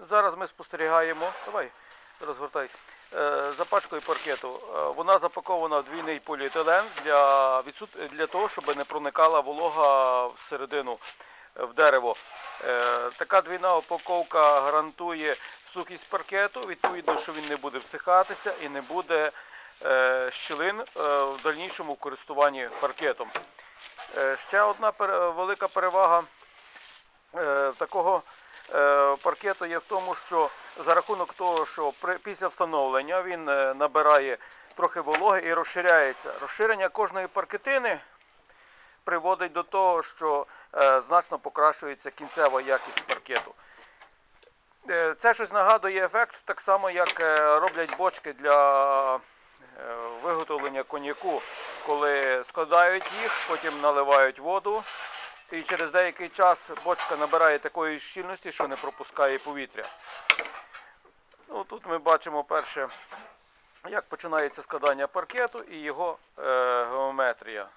Зараз ми спостерігаємо. Давай, розгортай. Е, За пачкою паркету. Е, Вона запакована в двійний поліетилен для, відсут... для того, щоб не проникала волога всередину е, в дерево. Така двійна упаковка гарантує сухість паркету, відповідно, що він не буде всихатися і не буде щілин в дальнішому користуванні паркетом. Ще одна велика перевага такого паркету є в тому, що за рахунок того, що після встановлення він е, набирає трохи вологи і розширяється. Розширення кожної паркетини приводить до того, що е, значно покращується кінцева якість паркету. Е, Це щось нагадує ефект, так само, як е, роблять бочки для е, виготовлення коньяку, коли складають їх, потім наливають воду, і через деякий час бочка набирає такої щільності, що не пропускає повітря. Ну, тут ми бачимо перше, як починається складання паркету і його е, геометрія.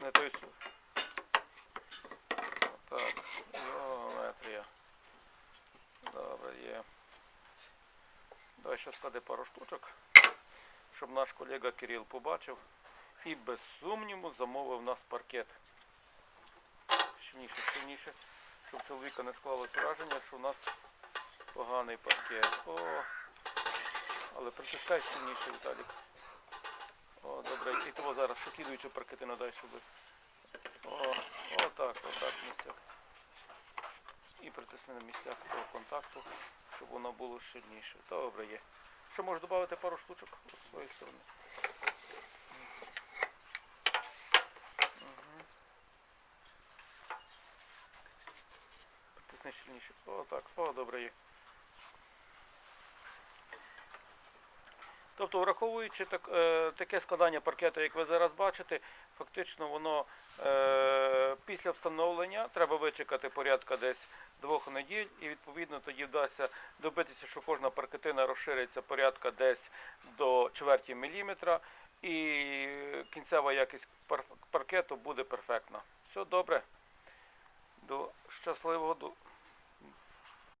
Не той Так, геометрія. Добре, є. Давай ще склади пару штучок, щоб наш колега Кирил побачив і без сумніву замовив нас паркет. Щільніше, щільніше, щоб чоловіка не склалося враження, що у нас поганий паркет. О, але притискай щільніше, Віталік. О, добре, і того зараз ще слідуючу паркетину дай, щоб. О, отак, отак в місцях. І притисни на місцях того контакту, щоб воно було щільніше. Добре є. Ще можеш додати пару штучок з своєї сторони. Притисни щільніше. О, так. О, добре є. Тобто, враховуючи так, е, таке складання паркету, як ви зараз бачите, фактично воно е, після встановлення треба вичекати порядка десь двох неділь, і відповідно тоді вдасться добитися, що кожна паркетина розшириться порядка десь до чверті міліметра, і кінцева якість пар- паркету буде перфектна. Все добре. До щасливого